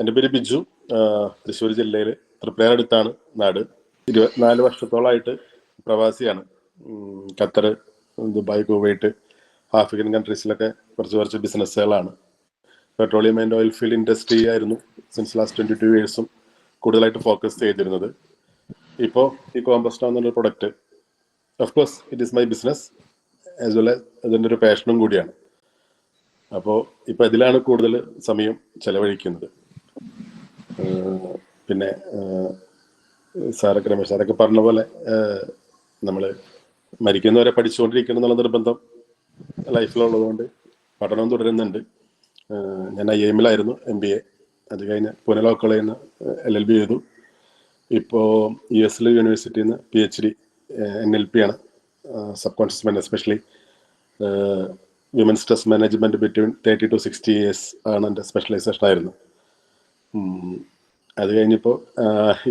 എന്റെ പേര് ബിജു. തൃശ്ശൂർ ജില്ലയിൽ തൃപ്പയാറടുത്താണ് നാട്. ഇരുപത്തിനാല് വർഷത്തോളമായിട്ട് പ്രവാസിയാണ്. ഖത്തർ ദുബായ് കുവൈറ്റ് ആഫ്രിക്കൻ കൺട്രീസിലൊക്കെ കുറച്ച് കുറച്ച് ബിസിനസ്സുകളാണ്. Petroleum and oil field industry ആയിരുന്നു സിൻസ് ലാസ്റ്റ് ട്വന്റി ടു ഇയേഴ്സും കൂടുതലായിട്ട് ഫോക്കസ് ചെയ്തിരുന്നത്. ഇപ്പോൾ ഈ കോമ്പസ്റ്റോ എന്നുള്ള product course it is my business as well അതിന്റെ ഒരു പാഷനും കൂടിയാണ്. അപ്പോൾ ഇപ്പോൾ ഇതിലാണ് കൂടുതൽ സമയം ചെലവഴിക്കുന്നത്. പിന്നെ സാറൊക്കെ രമേശ് സാറൊക്കെ പറഞ്ഞ പോലെ നമ്മൾ മരിക്കുന്നവരെ പഠിച്ചുകൊണ്ടിരിക്കണം എന്നുള്ള നിർബന്ധം ലൈഫിലുള്ളതുകൊണ്ട് പഠനം തുടരുന്നുണ്ട്. ഞാൻ ഐ എമ്മിലായിരുന്നു എം ബി എ. അത് കഴിഞ്ഞ് പൂനെ കോളേജിൽ നിന്ന് എൽ എൽ ബി ചെയ്തു. ഇപ്പോൾ യു എസിലെ യൂണിവേഴ്സിറ്റിയിൽ നിന്ന് P H D N L P ആണ്. Subconscious mind especially women stress management between thirty to sixty years ആണ് എന്റെ സ്പെഷ്യലൈസേഷൻ ആയിരുന്നു. അത് കഴിഞ്ഞപ്പോൾ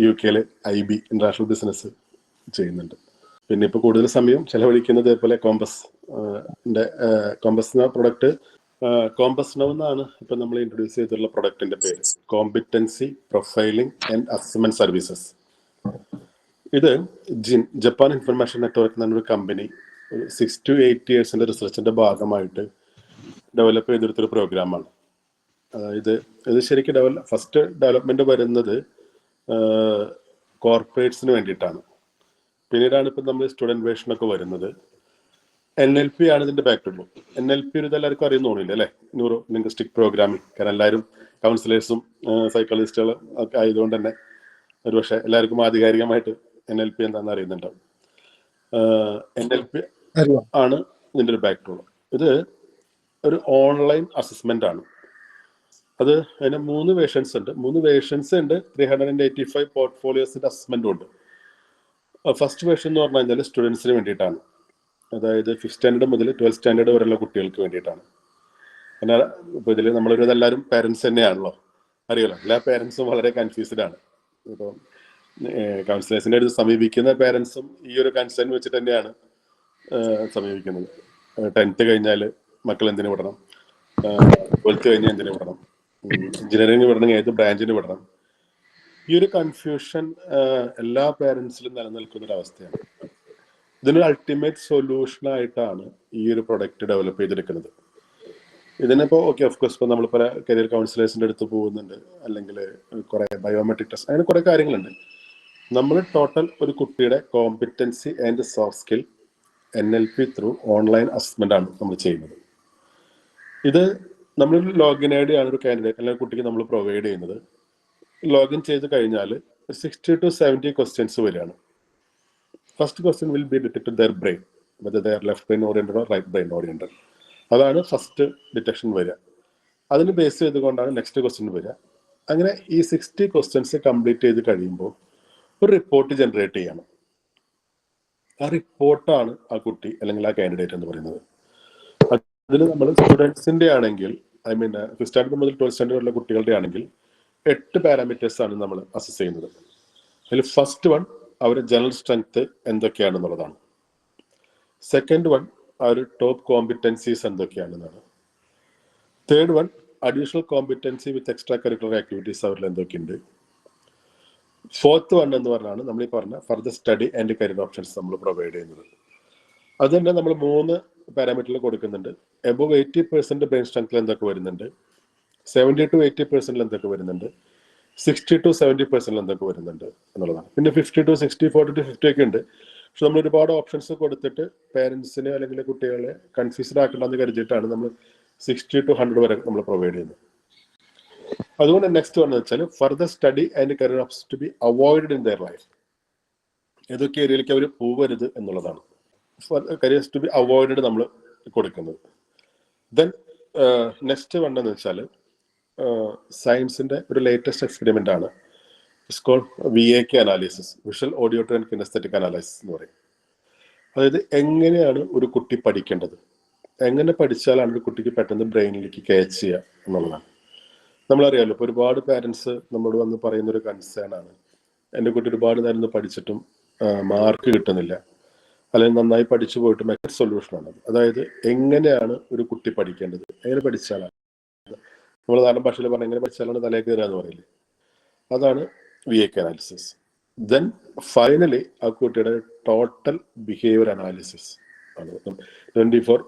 യു കെയിൽ ഐ ബി ഇന്റർനാഷണൽ ബിസിനസ് ചെയ്യുന്നുണ്ട്. പിന്നെ ഇപ്പോൾ കൂടുതൽ സമയം ചെലവഴിക്കുന്നത് ഇതേപോലെ കോമ്പസ് കോമ്പസ് എന്ന പ്രൊഡക്റ്റ് കോമ്പസ് നൗ എന്നാണ് ഇപ്പം നമ്മൾ ഇൻട്രൊഡ്യൂസ് ചെയ്തിട്ടുള്ള പ്രൊഡക്റ്റിന്റെ പേര്. Competency profiling and assessment services ഇത് JIN Japan information network company ഒരു സിക്സ് ടു എയ്റ്റ് ഇയേഴ്സിന്റെ റിസർച്ചിന്റെ ഭാഗമായിട്ട് ഡെവലപ്പ് ചെയ്തെടുത്തൊരു പ്രോഗ്രാമാണ് അതായത് ഇത് ശരിക്കും ഡെവലപ്പ് ഫസ്റ്റ് ഡെവലപ്മെന്റ് വരുന്നത് കോർപ്പറേറ്റ്സിന് വേണ്ടിയിട്ടാണ്. പിന്നീടാണ് ഇപ്പം നമ്മൾ സ്റ്റുഡന്റ് വേഷനൊക്കെ വരുന്നത്. എൻ എൽ പി ആണ് ഇതിന്റെ ബാക്ക്ഗ്രൗണ്ട് എൻ എൽ പി ഒരു ഇതെല്ലാവർക്കും അറിയുന്ന തോന്നില്ല അല്ലേ? ന്യൂറോ ലിംഗ്വിസ്റ്റിക് പ്രോഗ്രാമിംഗ് കാരണം എല്ലാവരും കൗൺസിലേഴ്സും സൈക്കോളജിസ്റ്റുകളും ഒക്കെ ആയതുകൊണ്ട് തന്നെ ഒരുപക്ഷെ എല്ലാവർക്കും ആധികാരികമായിട്ട് എൻ എൽ പി എന്താണെന്ന് അറിയുന്നുണ്ടാവും. എൻ എൽ പി ആണ് ഇതിന്റെ ഒരു ബാക്ക്ഗ്രൗണ്ട് ഇത് ഒരു ഓൺലൈൻ അസസ്മെന്റ് ആണ്. അത് അതിന് മൂന്ന് വേഷൻസ് ഉണ്ട്. മൂന്ന് വേഷൻസ് ഉണ്ട്. Three hundred and eighty five പോർട്ട്ഫോളിയോസിന്റെ അസസ്മെന്റും ഉണ്ട്. ഫസ്റ്റ് വേഷൻ എന്ന് പറഞ്ഞു കഴിഞ്ഞാൽ സ്റ്റുഡൻസിന് വേണ്ടിയിട്ടാണ്. അതായത് ഫിഫ്ത് സ്റ്റാൻഡേർഡ് മുതൽ ട്വൽത്ത് സ്റ്റാൻഡേർഡ് വരെയുള്ള കുട്ടികൾക്ക് വേണ്ടിയിട്ടാണ്. പിന്നെ ഇപ്പൊ ഇതിൽ നമ്മളൊരു എല്ലാവരും പേരൻസ് തന്നെയാണല്ലോ. അറിയാലോ? എല്ലാ പേരൻസും വളരെ കൺഫ്യൂസ്ഡ് ആണ്. ഇപ്പോൾ കൗൺസിലേഴ്സിന്റെ അടുത്ത് സമീപിക്കുന്ന പേരൻസും ഈ ഒരു കൺസേൺ വെച്ചിട്ട് തന്നെയാണ് സമീപിക്കുന്നത്. ടെൻത്ത് കഴിഞ്ഞാൽ മക്കൾ എന്തിനു വിടണം? ട്വൽത്ത് കഴിഞ്ഞാൽ എന്തിനു വിടണം? എഞ്ചിനീയറിംഗ് പഠനം ഏത് ബ്രാഞ്ചിന് വിടണം ഈ ഒരു കൺഫ്യൂഷൻ എല്ലാ പേരൻസിലും നിലനിൽക്കുന്ന ഒരു അവസ്ഥയാണ്. ഇതിനൊരു അൾട്ടിമേറ്റ് സൊല്യൂഷൻ ആയിട്ടാണ് ഈ ഒരു പ്രൊഡക്റ്റ് ഡെവലപ്പ് ചെയ്തെടുക്കുന്നത്. ഇതിനിപ്പോ ഓക്കെ ഓഫ് കോഴ്സ് ഇപ്പൊ നമ്മൾ പല കരിയർ കൗൺസിലേഴ്സിന്റെ അടുത്ത് പോകുന്നുണ്ട്. അല്ലെങ്കിൽ കുറെ ബയോമെട്രിക് ടെസ്റ്റ് അങ്ങനെ കുറെ കാര്യങ്ങളുണ്ട്. നമ്മൾ ടോട്ടൽ ഒരു കുട്ടിയുടെ competency and soft skill N L P through online assessment ആണ് നമ്മൾ ചെയ്യുന്നത്. ഇത് നമ്മൾ ലോഗിൻ ഐ ഡി ആണ് ഒരു കാൻഡിഡേറ്റ് അല്ലെങ്കിൽ കുട്ടിക്ക് നമ്മൾ പ്രൊവൈഡ് ചെയ്യുന്നത്. ലോഗിൻ ചെയ്ത് കഴിഞ്ഞാൽ സിക്സ്റ്റി ടു സെവന്റി ക്വസ്റ്റ്യൻസ് വരികയാണ്. First question will be detect their brain whether their left brain oriented right brain oriented അതാണ് ഫസ്റ്റ് ഡിറ്റക്ഷൻ വരിക. അതിന് ബേസ് ചെയ്തുകൊണ്ടാണ് നെക്സ്റ്റ് ക്വസ്റ്റ്യൻ വരിക. അങ്ങനെ ഈ സിക്സ്റ്റി ക്വസ്റ്റ്യൻസ് കംപ്ലീറ്റ് ചെയ്ത് കഴിയുമ്പോൾ ഒരു റിപ്പോർട്ട് ജനറേറ്റ് ചെയ്യണം. ആ റിപ്പോർട്ടാണ് ആ കുട്ടി അല്ലെങ്കിൽ ആ കാൻഡിഡേറ്റ് എന്ന് പറയുന്നത്. അതിൽ നമ്മൾ സ്റ്റുഡൻസിന്റെ ആണെങ്കിൽ ഐ മീൻ ഫിഫ്ത് സ്റ്റാൻഡേർഡ് മുതൽ ട്വൽത്ത് സ്റ്റാൻഡേർഡ് ഉള്ള കുട്ടികളുടെ ആണെങ്കിൽ എട്ട് പാരാമീറ്റേഴ്സ് ആണ് നമ്മൾ അസസ് ചെയ്യുന്നത്. അതിൽ ഫസ്റ്റ് വൺ അവരുടെ ജനറൽ സ്ട്രെങ്ത് എന്തൊക്കെയാണെന്നുള്ളതാണ്. സെക്കൻഡ് വൺ ഒരു top competencies എന്തൊക്കെയാണെന്നാണ്. Third one additional competency with extra curricular activities അവരിൽ എന്തൊക്കെയുണ്ട്. ഫോർത്ത് വൺ എന്ന് പറഞ്ഞാണ് നമ്മൾ ഈ പറഞ്ഞ further study and career options നമ്മൾ പ്രൊവൈഡ് ചെയ്യുന്നത്. അത് തന്നെ നമ്മൾ മൂന്ന് പാരാമീറ്ററിൽ കൊടുക്കുന്നുണ്ട്. എബോവ് എയ്റ്റി പെർസെന്റ് ബ്രെയിൻ സ്ട്രെങ്ത്തിൽ എന്തൊക്കെ വരുന്നുണ്ട്? സെവന്റി ടു എയ്റ്റി പെർസെന്റിൽ എന്തൊക്കെ വരുന്നുണ്ട്? സിക്സ്റ്റി ടു സെവന്റി പെർസെന്റിൽ എന്തൊക്കെ വരുന്നുണ്ട് എന്നുള്ളതാണ്. പിന്നെ fifty to sixty forty to fifty ഒക്കെ ഉണ്ട്. പക്ഷെ നമ്മൾ ഒരുപാട് ഓപ്ഷൻസ് കൊടുത്തിട്ട് പേരൻസിനെ അല്ലെങ്കിൽ കുട്ടികളെ കൺഫ്യൂസ്ഡ് ആക്കണ്ടെന്ന് കരുതിയിട്ടാണ് നമ്മൾ സിക്സ്റ്റി ടു ഹൺഡ്രഡ് വരെ നമ്മൾ പ്രൊവൈഡ് ചെയ്യുന്നത്. അതുകൊണ്ട് നെക്സ്റ്റ് പറഞ്ഞു വെച്ചാൽ further study and career options to be avoid in their life ഏതൊക്കെ ഏരിയയിലേക്ക് അവർ പോകരുത് എന്നുള്ളതാണ്. കരിയേഴ്സ് ടു ബി അവോയ്ഡഡ് നമ്മൾ കൊടുക്കുന്നത്. ദെൻ നെക്സ്റ്റ് വന്നെന്ന് വെച്ചാൽ സയൻസിന്റെ ഒരു ലേറ്റസ്റ്റ് എക്സ്പെരിമെന്റ് ആണ്. സ്കോൾ V A K analysis visual audio and kinesthetic analysis എന്ന് പറയും. അതായത് എങ്ങനെയാണ് ഒരു കുട്ടി പഠിക്കേണ്ടത്? എങ്ങനെ പഠിച്ചാലാണ് ഒരു കുട്ടിക്ക് പെട്ടെന്ന് ബ്രെയിനിലേക്ക് ക്യാച്ച് ചെയ്യുക എന്നുള്ളതാണ്. നമ്മളറിയാമല്ലോ ഇപ്പോൾ ഒരുപാട് പാരൻസ് നമ്മളോട് വന്ന് പറയുന്ന ഒരു കൺസേൺ ആണ്. എന്റെ കുട്ടി ഒരുപാട് നേരം പഠിച്ചിട്ടും മാർക്ക് കിട്ടുന്നില്ല. അല്ലെങ്കിൽ നന്നായി പഠിച്ചു പോയിട്ട് മെച്ചഡ് സൊല്യൂഷനാണ് അതായത് എങ്ങനെയാണ് ഒരു കുട്ടി പഠിക്കേണ്ടത്? എങ്ങനെ പഠിച്ചാലാണ്? നമ്മൾ നാടൻ ഭാഷയിൽ പറഞ്ഞ എങ്ങനെ പഠിച്ചാലാണ് തലേ കയറുക എന്ന് പറയില്ലേ? അതാണ് വി എക്ക് അനാലിസിസ് ദെൻ ഫൈനലി ആ കുട്ടിയുടെ ടോട്ടൽ ബിഹേവിയർ അനാലിസിസ് ആണ്. ട്വന്റി ഫോർ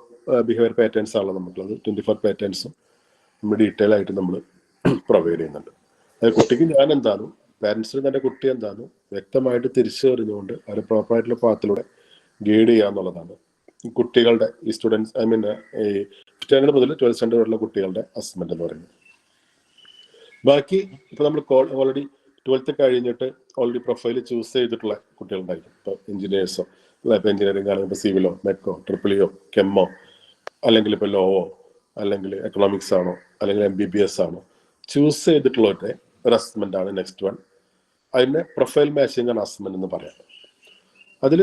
ബിഹേവിയർ പാറ്റേൺസ് ആണല്ലോ നമുക്കുള്ളത്. ട്വന്റി ഫോർ പാറ്റേൺസും നമ്മൾ ഡീറ്റെയിൽ ആയിട്ട് നമ്മൾ പ്രൊവൈഡ് ചെയ്യുന്നുണ്ട്. അതായത് കുട്ടിക്ക് ഞാൻ എന്താണോ പാരൻസിന് തന്നെ കുട്ടി എന്താണോ വ്യക്തമായിട്ട് തിരിച്ചറിഞ്ഞുകൊണ്ട് അവരെ പ്രോപ്പറായിട്ടുള്ള പാത്തിലൂടെ ഗൈഡ് ചെയ്യുക എന്നുള്ളതാണ്. കുട്ടികളുടെ ഈ സ്റ്റുഡൻസ് ഐ മീൻ ഈ സ്റ്റാൻഡേർഡ് മുതൽ ട്വൽത്ത് സ്റ്റാൻഡേർഡ് വരെയുള്ള കുട്ടികളുടെ അസസ്മെന്റ് എന്ന് പറയുന്നത്. ബാക്കി ഇപ്പൊ നമ്മൾ ഓൾറെഡി ട്വൽത്ത് കഴിഞ്ഞിട്ട് ഓൾറെഡി പ്രൊഫൈൽ ചൂസ് ചെയ്തിട്ടുള്ള കുട്ടികളുണ്ടായിരിക്കും. ഇപ്പൊ എഞ്ചിനീയേഴ്സോ ഇപ്പൊ എഞ്ചിനീയറിംഗ് ആണെങ്കിൽ ഇപ്പൊ സിവിലോ മെക്കോ ട്രിപ്പിളിയോ കെമ്മോ അല്ലെങ്കിൽ ഇപ്പൊ ലോവോ അല്ലെങ്കിൽ എക്കണോമിക്സ് ആണോ അല്ലെങ്കിൽ എം ബി ബി എസ് ആണോ ചൂസ് ചെയ്തിട്ടുള്ളവരുടെ ഒരു അസസ്മെന്റ് ആണ് നെക്സ്റ്റ് വൺ അതിനെ പ്രൊഫൈൽ മാച്ചിങ് ആണ് അസസ്മെന്റ് എന്ന് പറയാം. അതിൽ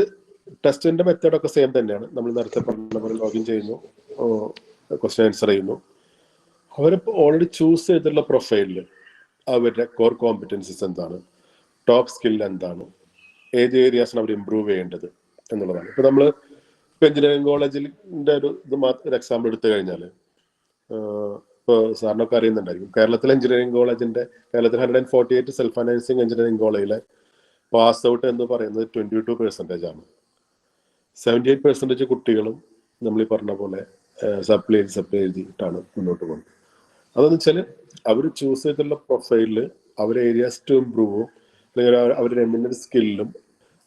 ടെസ്റ്റിന്റെ മെത്തേഡ് ഒക്കെ സെയിം തന്നെയാണ്. നമ്മൾ നേരത്തെ പറഞ്ഞ പോലെ ലോഗിൻ ചെയ്യുന്നു. ക്വസ്റ്റ്യൻ ആൻസർ ചെയ്യുന്നു. അവരിപ്പോൾ ഓൾറെഡി ചൂസ് ചെയ്തിട്ടുള്ള പ്രൊഫൈലിൽ അവരുടെ കോർ കോമ്പിറ്റൻസീസ് എന്താണ്? ടോപ്പ് സ്കിൽ എന്താണ്? ഏത് ഏരിയാസാണ് അവർ ഇമ്പ്രൂവ് ചെയ്യേണ്ടത് എന്നുള്ളതാണ്. ഇപ്പൊ നമ്മൾ ഇപ്പൊ എഞ്ചിനീയറിംഗ് കോളേജിന്റെ ഒരു ഇത് മാത്രം ഒരു എക്സാമ്പിൾ എടുത്തു കഴിഞ്ഞാൽ ഇപ്പോൾ സാറിനൊക്കെ അറിയുന്നുണ്ടായിരിക്കും. കേരളത്തിലെ എഞ്ചിനീയറിംഗ് കോളേജിന്റെ കേരളത്തിൽ hundred and forty eight self financing engineering കോളേജിലെ പാസ് ഔട്ട് എന്ന് പറയുന്നത് ട്വന്റി ടു പെർസെന്റേജ് ആണ്. സെവന്റി എയ്റ്റ് പെർസെന്റേജ് കുട്ടികളും നമ്മൾ ഈ പറഞ്ഞ പോലെ സപ്ലൈ ചെയ്ത് സപ്ലൈ ചെയ്തിട്ടാണ് മുന്നോട്ട് പോകുന്നത്. അതെന്ന് വെച്ചാൽ അവർ ചൂസ് ചെയ്തിട്ടുള്ള പ്രൊഫൈലിൽ അവരെ ഏരിയാസ് ടു ഇമ്പ്രൂവും അല്ലെങ്കിൽ അവരുടെ എമിനന്റ് സ്കില്ലും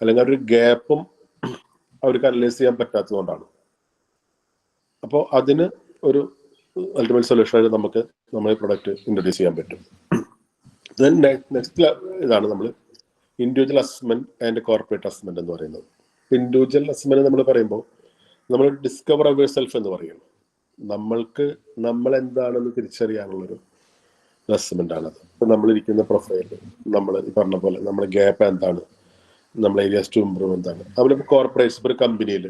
അല്ലെങ്കിൽ അവരുടെ ഗ്യാപ്പും അവർക്ക് അനലൈസ് ചെയ്യാൻ പറ്റാത്തതുകൊണ്ടാണ് അപ്പോൾ അതിന് ഒരു അൾട്ടിമേറ്റ് സൊല്യൂഷനായിട്ട് നമുക്ക് നമ്മുടെ പ്രൊഡക്റ്റ് ഇൻട്രൊഡ്യൂസ് ചെയ്യാൻ പറ്റും. ദെൻ നെക്സ്റ്റ് ഇതാണ് നമ്മൾ individual assessment and corporate assessment എന്ന് പറയുന്നത്. ഇൻഡിവിജ്വൽ അസസ്മെന്റ് നമ്മൾ പറയുമ്പോൾ നമ്മൾ ഡിസ്കവർ അവർ സെൽഫ് എന്ന് പറയുന്നു നമ്മൾക്ക് നമ്മൾ എന്താണെന്ന് തിരിച്ചറിയാനുള്ളൊരു അസസ്മെന്റ് ഇപ്പൊ നമ്മളിരിക്കുന്ന പ്രൊഫൈൽ നമ്മൾ ഈ പറഞ്ഞ പോലെ നമ്മുടെ ഗ്യാപ്പ് എന്താണ് നമ്മളെ ഏരിയാസ് ടു ഇമ്പ്രൂവ് എന്താണ്. അവരിപ്പോൾ കോർപ്പറേഷൻ ഒരു കമ്പനിയിൽ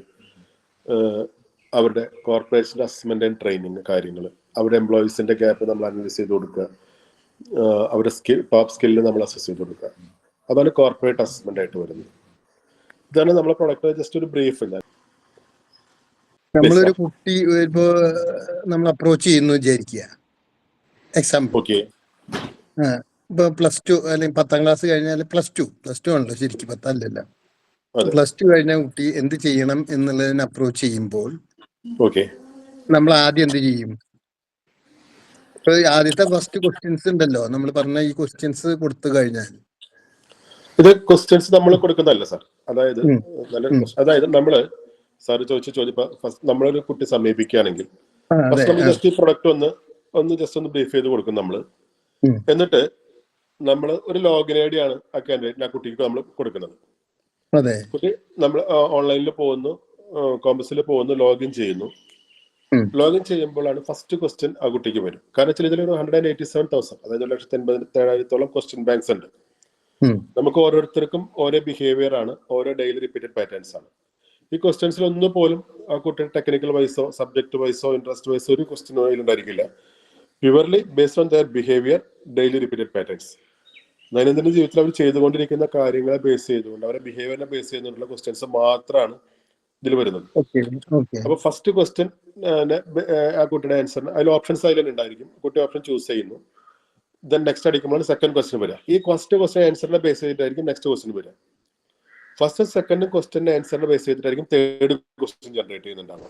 അവരുടെ കോർപ്പറേഷന്റെ അസസ്മെന്റ് ആൻഡ് ട്രെയിനിങ് കാര്യങ്ങൾ അവരുടെ എംപ്ലോയീസിന്റെ ഗ്യാപ്പ് നമ്മൾ അനലൈസ് ചെയ്ത് കൊടുക്കുക അവരുടെ സ്കിൽ ടോപ്പ് സ്കില്ല് നമ്മൾ അസസ് ചെയ്ത് കൊടുക്കുക. അതാണ് കോർപ്പറേറ്റ് അസസ്മെന്റ് ആയിട്ട് വരുന്നത്. ഇതാണ് നമ്മളെ പ്രൊഡക്റ്റ് ജസ്റ്റ് ഒരു ബ്രീഫ് ഇല്ല. നമ്മളൊരു കുട്ടി ഇപ്പോ നമ്മൾ അപ്രോച്ച് ചെയ്യുന്നു വിചാരിക്കുക. എക്സാമ്പിൾ ഇപ്പൊ പ്ലസ് ടു അല്ലെങ്കിൽ പത്താം ക്ലാസ് കഴിഞ്ഞാൽ പ്ലസ് ടു പ്ലസ് ടു ആണല്ലോ ശരിക്കും പത്തല്ലല്ല. പ്ലസ് ടു കഴിഞ്ഞ കുട്ടി എന്ത് ചെയ്യണം എന്നുള്ളതിന് അപ്രോച്ച് ചെയ്യുമ്പോൾ നമ്മൾ ആദ്യം എന്ത് ചെയ്യും? ആദ്യത്തെ ഫസ്റ്റ് ക്വസ്റ്റ്യൻസ് ഉണ്ടല്ലോ. നമ്മൾ പറഞ്ഞ ഈ ക്വസ്റ്റ്യൻസ് കൊടുത്തു കഴിഞ്ഞാൽ. ഇത് ക്വസ്റ്റ്യൻസ് നമ്മൾ കൊടുക്കുന്നതല്ല സാർ അതായത് നല്ല അതായത് നമ്മൾ സാറ് ചോദിച്ച ചോദ്യം ഫസ്റ്റ് നമ്മളൊരു കുട്ടി സമീപിക്കുകയാണെങ്കിൽ ഫസ്റ്റ് നമ്മൾ ജസ്റ്റ് ഈ പ്രൊഡക്റ്റ് ഒന്ന് ഒന്ന് ജസ്റ്റ് ഒന്ന് ബ്രീഫ് ചെയ്ത് കൊടുക്കും നമ്മൾ. എന്നിട്ട് നമ്മൾ ഒരു ലോഗിൻ ഐ ഡി ആണ് ആ കാൻഡിഡേറ്റിന് ആ കുട്ടിക്ക് നമ്മൾ കൊടുക്കുന്നത്. കുട്ടി നമ്മൾ ഓൺലൈനിൽ പോകുന്നു കോമ്പസിൽ പോകുന്നു ലോഗിൻ ചെയ്യുന്നു. ലോഗിൻ ചെയ്യുമ്പോഴാണ് ഫസ്റ്റ് ക്വസ്റ്റ്യൻ ആ കുട്ടിക്ക് വരും. കാരണം വെച്ചാൽ ഇതിലൊരു hundred and eighty seven thousand അതായത് ഒരു ലക്ഷത്തി എൺപത്തി ഏഴായിരത്തോളം ക്വസ്റ്റ്യൻ ബാങ്ക്സ് ഉണ്ട്. നമുക്ക് ഓരോരുത്തർക്കും ഓരോ ബിഹേവിയർ ആണ് ഓരോ ഡെയിലി റിപ്പീറ്റഡ് പാറ്റേൺസ് ആണ്. ഈ ക്വസ്റ്റ്യൻസിൽ ഒന്നും പോലും ആ കുട്ടിയുടെ ടെക്നിക്കൽ വൈസോ സബ്ജക്ട് വൈസോ ഇൻട്രസ്റ്റ് വൈസോ ഒരു ക്വസ്റ്റ്യൻ ഉണ്ടായിരിക്കില്ല. Purely based on their behaviour daily repeated patterns ദൈനംദിന ജീവിതത്തിൽ അവർ ചെയ്തുകൊണ്ടിരിക്കുന്ന കാര്യങ്ങളെ ബേസ് ചെയ്തുകൊണ്ട് അവരുടെ ബിഹേവിയറിനെ ബേസ് ചെയ്തുകൊണ്ടുള്ള ക്വസ്റ്റ്യൻസ് മാത്രമാണ് ഇതിൽ വരുന്നത്. അപ്പൊ ഫസ്റ്റ് ക്വസ്റ്റ്യൻ ആ കുട്ടിയുടെ ആൻസറിന് അതിൽ ഓപ്ഷൻസ് അതിൽ ഉണ്ടായിരിക്കും. കുട്ടി ഓപ്ഷൻ ചൂസ് ചെയ്യുന്നു. ദെൻ നെക്സ്റ്റ് അടിക്കുമ്പോൾ സെക്കൻഡ് ക്വസ്റ്റ്യൻ വരിക ഈ ഫസ്റ്റ് ക്വസ്റ്റ്യൻ ആൻസറിനെ ബേസ് ചെയ്തിട്ടായിരിക്കും നെക്സ്റ്റ് ക്വസ്റ്റ്യൻ വരിക ഫസ്റ്റ് സെക്കൻഡ് ക്വസ്റ്റ്യൻ ആൻസറിനെ ബേസ് ചെയ്തിട്ടായിരിക്കും തേർഡ് ക്വസ്റ്റ്യൻ ജനറേറ്റ് ചെയ്യുന്നുണ്ടാവുക.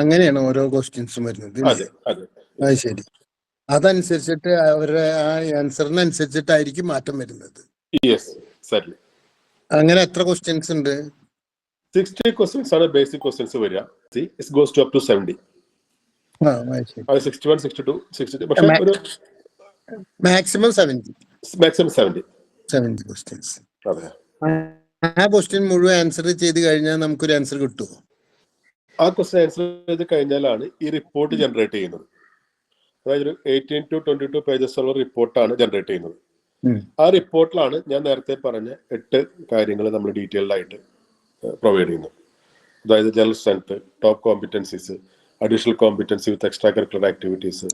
അങ്ങനെയാണ് ഓരോ ക്വസ്റ്റ്യൻസും വരുന്നത് അതെ ശരി. അതനുസരിച്ചിട്ട് അവരുടെ ആ ആൻസറിനനുസരിച്ചിട്ടായിരിക്കും മാറ്റം വരുന്നത്. അങ്ങനെ എത്ര ക്വസ്റ്റ്യൻസ് ഉണ്ട്? സിക്സ്റ്റി ക്വസ്റ്റ്യൻസ് ആണ് ബേസിക് ക്വസ്റ്റ്യൻസ് വരിക it goes to up to seventy അത് sixty one sixty two sixty പക്ഷേ ഒരു maximum seventy maximum seventy seventy questions അതെ. ആ ക്വസ്റ്റ്യൻ മുഴുവൻ ആൻസർ ചെയ്ത് കഴിഞ്ഞാൽ നമുക്കൊരു ആൻസർ കിട്ടുമോ ആ ക്വസ്റ്റ്യൻ ആൻസർ ചെയ്ത് കഴിഞ്ഞാലാണ് ഈ റിപ്പോർട്ട് ജനറേറ്റ് ചെയ്യുന്നത്. അതായത് ഒരു eighteen to twenty two pages ഉള്ള റിപ്പോർട്ടാണ് ജനറേറ്റ് ചെയ്യുന്നത്. ആ റിപ്പോർട്ടിലാണ് ഞാൻ നേരത്തെ പറഞ്ഞ എട്ട് കാര്യങ്ങൾ നമ്മൾ ഡീറ്റെയിൽഡ് ആയിട്ട് പ്രൊവൈഡ് ചെയ്യുന്നത്. അതായത് general strength top competencies additional competency with extra curricular activities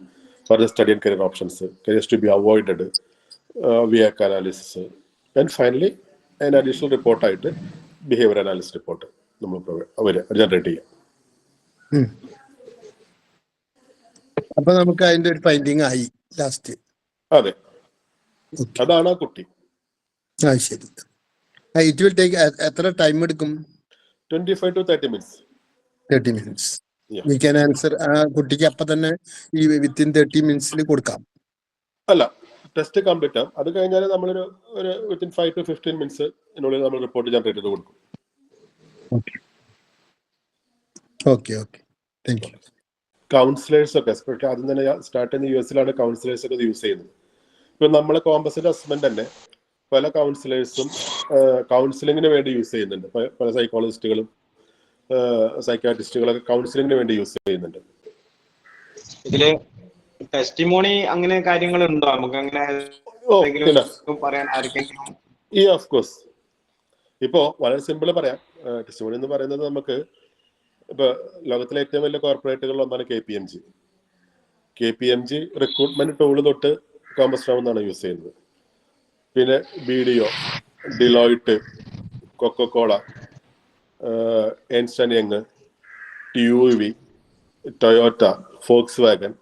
further study and career options careers to be avoided VAK analysis and finally അതിന് അഡീഷണൽ റിപ്പോർട്ടായിട്ട് ബിഹേവിയർ അനാലിസിസ് റിപ്പോർട്ട് നമ്മൾ അവർ ജനറേറ്റ് ചെയ്യും. അപ്പൊ നമുക്ക് അതിന്റെ ഒരു ഫൈൻഡിങ് ആയി ലാസ്റ്റ് അതെ. അതാണ് ആ കുട്ടി. ആ ശരി. ഇറ്റ് വിൽ ടേക്ക് എത്ര ടൈം എടുക്കും? Twenty five to thirty minutes thirty minutes. We can answer ആ കുട്ടിക്ക് അപ്പൊ തന്നെ ഈ വിത്തിൻ തേർട്ടി മിനിറ്റ്സിൽ കൊടുക്കാം. അല്ല ടെസ്റ്റ് കംപ്ലീറ്റ് ആവും അത് കഴിഞ്ഞാൽ നമ്മളൊരു ഒരു within five to fifteen minutes ഇതിനുള്ളിൽ നമ്മൾ റിപ്പോർട്ട് ജനറേറ്റ് ചെയ്ത് കൊടുക്കും. Okay okay thank you counsellors ഒക്കെ എസ്പെഷ്യലി ആദ്യം തന്നെ സ്റ്റാർട്ട് ചെയ്യുന്ന യു എസിലാണ് കൗൺസിലേഴ്സ് ഒക്കെ യൂസ് ചെയ്യുന്നത്. ഇപ്പൊ നമ്മളെ കോമ്പസിന്റെ അസസ്മെന്റ് തന്നെ പല കൗൺസിലേഴ്സും കൗൺസിലിങ്ങിന് വേണ്ടി യൂസ് ചെയ്യുന്നുണ്ട്. പല സൈക്കോളജിസ്റ്റുകളും സൈക്കാട്രിസ്റ്റുകളൊക്കെ കൗൺസിലിങ്ങിന് വേണ്ടി യൂസ് ചെയ്യുന്നുണ്ട്. ഇതിൽ ടെസ്റ്റിമോണി അങ്ങനെ കാര്യങ്ങൾ ഉണ്ടോ നമുക്ക് അങ്ങനെ പറയാൻ ആർക്കെങ്കിലും ഈ ഓഫ് കോഴ്സ് ഇപ്പോ വളരെ സിമ്പിൾ പറയാം. ടെസ്റ്റിമോണി എന്ന് പറയുന്നത് നമുക്ക് ഇപ്പൊ ലോകത്തിലെ ഏറ്റവും വലിയ കോർപ്പറേറ്റുകളിൽ ഒന്നാണ് K P M G K P M G recruitment tool തൊട്ട് കോമസ് എന്നാണ് യൂസ് ചെയ്യുന്നത്. പിന്നെ B D O Deloitte Coca Cola Ernst Young T U V Toyota Volkswagen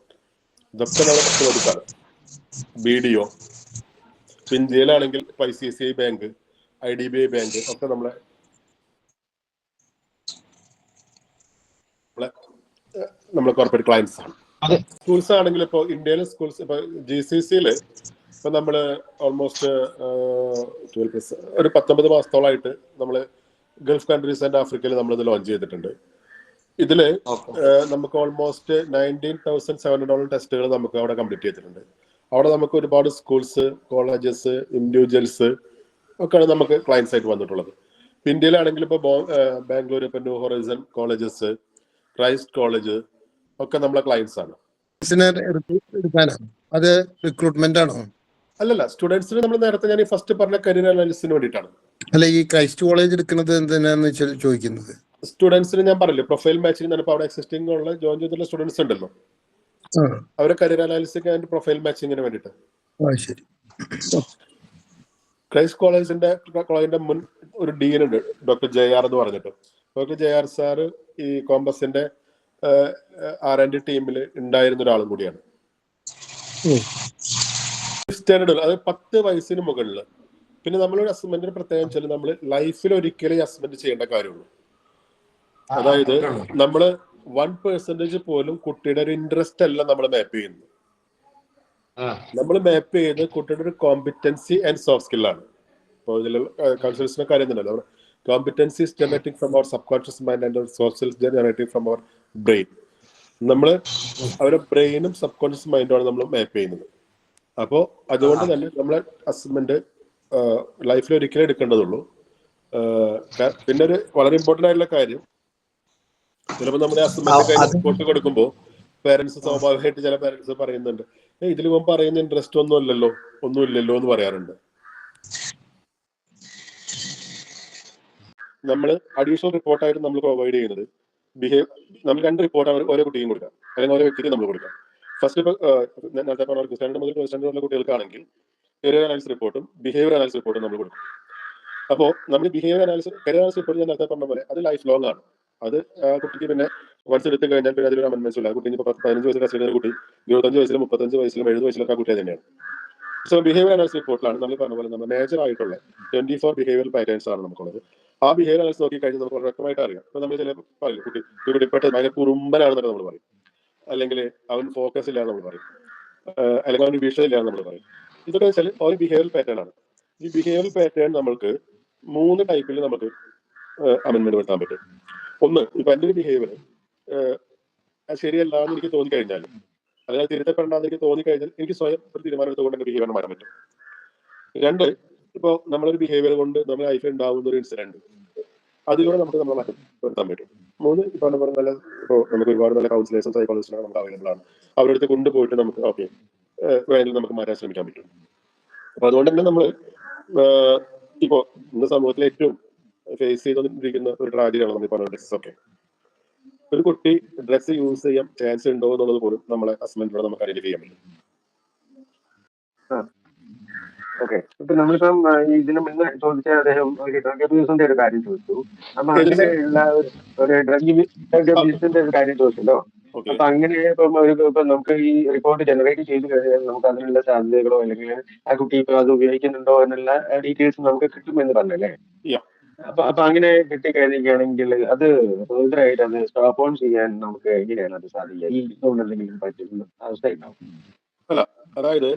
ഇതൊക്കെ നമ്മൾ കൊടുക്കാറ് B D O ഇന്ത്യയിലാണെങ്കിൽ I C C I bank I D B I bank ഒക്കെ നമ്മളെ നമ്മളെ കോർപ്പറേറ്റ് ക്ലയൻസ് ആണ്. സ്കൂൾസ് ആണെങ്കിൽ ഇപ്പോൾ ഇന്ത്യയിലെ സ്കൂൾസ് ഇപ്പൊ ജി സി സിയിൽ ഇപ്പൊ നമ്മൾ ഓൾമോസ്റ്റ് ഒരു പത്തൊമ്പത് മാസത്തോളമായിട്ട് നമ്മൾ ഗൾഫ് കൺട്രീസ് ആൻഡ് ആഫ്രിക്കയിൽ നമ്മൾ ഇത് ലോഞ്ച് ചെയ്തിട്ടുണ്ട്. ഇതിൽ നമുക്ക് almost nineteen thousand seven hundred ടെസ്റ്റുകൾ നമുക്ക് അവിടെ കംപ്ലീറ്റ് ചെയ്തിട്ടുണ്ട്. അവിടെ നമുക്ക് ഒരുപാട് സ്കൂൾസ് കോളേജസ് ഇൻഡിവിജ്വൽസ് ഒക്കെയാണ് നമുക്ക് ക്ലയൻസ് ആയിട്ട് വന്നിട്ടുള്ളത്. ഇപ്പൊ ഇന്ത്യയിലാണെങ്കിൽ ഇപ്പോൾ ബാംഗ്ലൂർ ഇപ്പൊ New Horizon colleges Christ college ഒക്കെ നമ്മളെ ക്ലയൻസ് ആണ്. അത് റിക്രൂട്ട്മെന്റ് ആണോ? അല്ലല്ല സ്റ്റുഡൻസിന് നമ്മൾ നേരത്തെ ഞാൻ ഈ ഫസ്റ്റ് പറഞ്ഞ കരിയർ അനാലിസിന് വേണ്ടിയിട്ടാണ്. അല്ല ഈ ക്രൈസ്റ്റ് കോളേജ് എടുക്കുന്നത് എന്തിനാന്ന് വെച്ചാൽ ചോദിക്കുന്നത്? സ്റ്റുഡൻസിന് ഞാൻ പറഞ്ഞില്ലേ പ്രൊഫൈൽ മാച്ചിങ് ഇപ്പോൾ അവിടെ എക്സിസ്റ്റിംഗ് ഉള്ള ജോയിൻ ചെയ്തിട്ടുള്ള സ്റ്റുഡൻസ് ഉണ്ടല്ലോ. അവരെ കരിയർ അനാലിസിക്ക് ആൻഡ് പ്രൊഫൈൽ മാച്ചിങ്ങിന് വേണ്ടിയിട്ട്. ശരി. ക്രൈസ്റ്റ് കോളേജിന്റെ കോളേജിന്റെ മുൻ ഒരു ഡീൻ ഉണ്ട് ഡോക്ടർ ജെ ആർ എന്ന് പറഞ്ഞിട്ട്. ഡോക്ടർ ജെ ആർ സാർ ഈ കോമ്പസിന്റെ ആർ ആൻഡ് ടീമിൽ ഉണ്ടായിരുന്ന ഒരാളും കൂടിയാണ്. സ്റ്റാൻഡേർഡ് അത് പത്ത് വയസ്സിന് മുകളിൽ പിന്നെ നമ്മളൊരു അസസ്മെന്റിന് പ്രത്യേകം വെച്ചാൽ നമ്മൾ ലൈഫിൽ ഒരിക്കലും അസസ്മെന്റ് ചെയ്യേണ്ട കാര്യമുള്ളൂ. അതായത് നമ്മൾ വൺ പെർസെന്റേജ് പോലും കുട്ടിയുടെ ഒരു ഇൻട്രസ്റ്റ് അല്ല നമ്മൾ മാപ്പ് ചെയ്യുന്നത്. നമ്മൾ മാപ്പ് ചെയ്ത് കുട്ടിയുടെ ഒരു കോമ്പിറ്റൻസി ആൻഡ് സോഫ്റ്റ് സ്കില്ലാണ് ഇപ്പോൾ ഇതിൽ കാര്യം തന്നെയല്ലോ? Competency generating from our subconscious mind and soft skills generating from our brain നമ്മൾ അവരുടെ ബ്രെയിനും സബ് കോൺഷ്യസ് മൈൻഡുമാണ് നമ്മൾ മാപ്പ് ചെയ്യുന്നത്. അപ്പോൾ അതുകൊണ്ട് തന്നെ നമ്മളെ അസസ്മെന്റ് ലൈഫിൽ ഒരിക്കലും എടുക്കേണ്ടതുള്ളൂ. പിന്നെ ഒരു വളരെ ഇമ്പോർട്ടന്റ് ആയിട്ടുള്ള കാര്യം ചിലപ്പോൾ നമ്മുടെ അസസ്മെന്റ് റിപ്പോർട്ട് കൊടുക്കുമ്പോൾ പേരൻസ് സ്വാഭാവികമായിട്ട് ചില പേരൻസ് പറയുന്നുണ്ട് ഇതിൽ ഇവൻ പറയുന്ന ഇൻട്രസ്റ്റ് ഒന്നും അല്ലല്ലോ ഒന്നും ഇല്ലല്ലോ എന്ന് പറയാറുണ്ട്. നമ്മൾ അഡീഷണൽ റിപ്പോർട്ടായിട്ട് നമ്മൾ പ്രൊവൈഡ് ചെയ്യുന്നത് ബിഹേവ് നമ്മൾ രണ്ട് റിപ്പോർട്ട് ഓരോ കുട്ടിയും കൊടുക്കാം അല്ലെങ്കിൽ ഓരോ വ്യക്തിക്കും നമ്മൾ കൊടുക്കാം. ഫസ്റ്റ് ഇപ്പോൾ നേരത്തെ പറഞ്ഞ സ്റ്റാൻഡേർഡ് മുതൽ സ്റ്റാൻഡേർഡ് ഉള്ള കുട്ടികൾക്കാണെങ്കിൽ കരിയർ അനാലിസിസ് റിപ്പോർട്ടും ബിഹേവിയർ അനാലിസിസ് റിപ്പോർട്ടും നമ്മൾ കൊടുക്കും. അപ്പോൾ നമ്മൾ behaviour analysis career analysis report ഞാൻ നേരത്തെ പറഞ്ഞ പോലെ അത് ലൈഫ് ലോങ് ആണ്. അത് ആ കുട്ടിക്ക് പിന്നെ വൺസ് എടുത്ത് കഴിഞ്ഞാൽ പിന്നെ അതിലൊരു ആ കുട്ടി ഇപ്പോൾ പതിനഞ്ച് വയസ്സിൽ കസ്റ്റഡിയിൽ കുട്ടി ഇരുപത്തഞ്ച് വയസ്സിലും മുപ്പത്തഞ്ച് വയസ്സിലും എഴുപത് വയസ്സിലൊക്കെ ആ കുട്ടി തന്നെയാണ്. സോ ബിഹേവിയർ അനാലിസിസ് റിപ്പോർട്ടിലാണ് നമ്മൾ പറഞ്ഞ പോലെ നമ്മൾ മേജർ ആയിട്ടുള്ള ട്വന്റി ഫോർ ബിഹേവിയർ പാറ്റേൺസ് ആണ് നമുക്കുള്ളത്. ആ ബിഹേവിയർ അനാലിസിസ് നോക്കി കഴിഞ്ഞാൽ നമുക്ക് വ്യക്തമായിട്ട് അറിയാം. ഇപ്പൊ നമ്മൾ ചില പറയും കുട്ടി ഇവിടെ പെട്ടെന്ന് ഭയങ്കര കുറുമ്പനാണെന്നൊക്കെ നമ്മൾ പറയും. അല്ലെങ്കിൽ അവൻ ഫോക്കസ് ഇല്ലാന്ന് നമ്മൾ പറയും. അല്ലെങ്കിൽ അവൻ ഇല്ലാന്ന് നമ്മൾ പറയും. ഇതൊക്കെ വെച്ചാൽ ഒരു ബിഹേവിയർ പാറ്റേൺ ആണ്. ഈ ബിഹേവിയർ പാറ്റേൺ നമ്മൾക്ക് മൂന്ന് ടൈപ്പിൽ നമുക്ക് അമെന്റ്മെന്റ് വരുത്താൻ പറ്റും. ഒന്ന് ഇപ്പൊ എന്റെ ഒരു ബിഹേവിയർ ശരിയല്ല എന്ന് എനിക്ക് തോന്നിക്കഴിഞ്ഞാൽ അല്ലെങ്കിൽ തിരുത്തപ്പെടേണ്ടെന്ന് എനിക്ക് തോന്നിക്കഴിഞ്ഞാൽ എനിക്ക് സ്വയം ഒരു തീരുമാനം എടുത്തുകൊണ്ട് എന്റെ ബിഹേവിയർ മാറാൻ പറ്റും. രണ്ട് ഇപ്പോൾ നമ്മളൊരു ബിഹേവിയർ കൊണ്ട് നമ്മുടെ ലൈഫിൽ ഉണ്ടാവുന്ന ഒരു ഇൻസിഡന്റ് അതിലൂടെ നമുക്ക് നമ്മളെ മാറ്റം വരുത്താൻ പറ്റും. മൂന്ന് പറഞ്ഞ നല്ല ഇപ്പോ നമുക്ക് ഒരുപാട് നല്ല കൗൺസിലേഴ്സും സൈക്കോളജിസ്റ്റും നമുക്ക് അവൈലബിൾ ആണ്. അവരുടെ അടുത്ത് കൊണ്ടുപോയിട്ട് നമുക്ക് ഓക്കെ വേണമെങ്കിൽ നമുക്ക് മാറ്റാൻ ശ്രമിക്കാൻ പറ്റും. അപ്പൊ അതുകൊണ്ട് തന്നെ നമ്മൾ ഇപ്പോ ഇന്ന് സമൂഹത്തിൽ ഏറ്റവും ഫേസ് ചെയ്തുകൊണ്ടിരിക്കുന്ന ഒരു ട്രാജഡിയാണ് നമ്മൾ പറഞ്ഞ ഡ്രസ്സ് ഒക്കെ. ഒരു കുട്ടി ഡ്രസ്സ് യൂസ് ചെയ്യാൻ ചാൻസ് ഉണ്ടോ എന്നുള്ളത് പോലും നമ്മളെ ഹസ്ബൻഡിലൂടെ നമുക്ക് ഐഡന്റിഫൈ ചെയ്യാൻ പറ്റും. ഓക്കെ ഇപ്പൊ നമ്മളിപ്പം ഇതിന് മുന്നേ ചോദിച്ച അദ്ദേഹം ഒരു ഡ്രഗ് അബ്യൂസിന്റെ ഒരു കാര്യം ചോദിച്ചു. അപ്പൊ? അങ്ങനെയുള്ള ഒരു- ഡ്രഗ് ഡ്രഗ് അബ്യൂസിന്റെ ഒരു കാര്യം ചോദിച്ചല്ലോ. അപ്പൊ അങ്ങനെ ഇപ്പം ഒരു ഇപ്പൊ നമുക്ക് ഈ റിപ്പോർട്ട് ജനറേറ്റ് ചെയ്ത് കഴിഞ്ഞാൽ നമുക്ക് അതിനുള്ള സാധ്യതകളോ അല്ലെങ്കിൽ ആ കുട്ടി ഇപ്പൊ അത് ഉപയോഗിക്കുന്നുണ്ടോ എന്നുള്ള ഡീറ്റെയിൽസ് നമുക്ക് കിട്ടുമെന്ന് പറഞ്ഞല്ലേ. അപ്പൊ അപ്പൊ അങ്ങനെ കിട്ടിക്കഴിഞ്ഞിരിക്കുകയാണെങ്കിൽ അത് സ്വതന്ത്രമായിട്ട് അത് സ്റ്റോപ്പ് ഓൺ ചെയ്യാൻ നമുക്ക് എങ്ങനെയാണ് അത് സാധിക്കുക? ഈ ഫോൺ എന്തെങ്കിലും പറ്റുന്ന അവസ്ഥ ഉണ്ടാവും അതായത്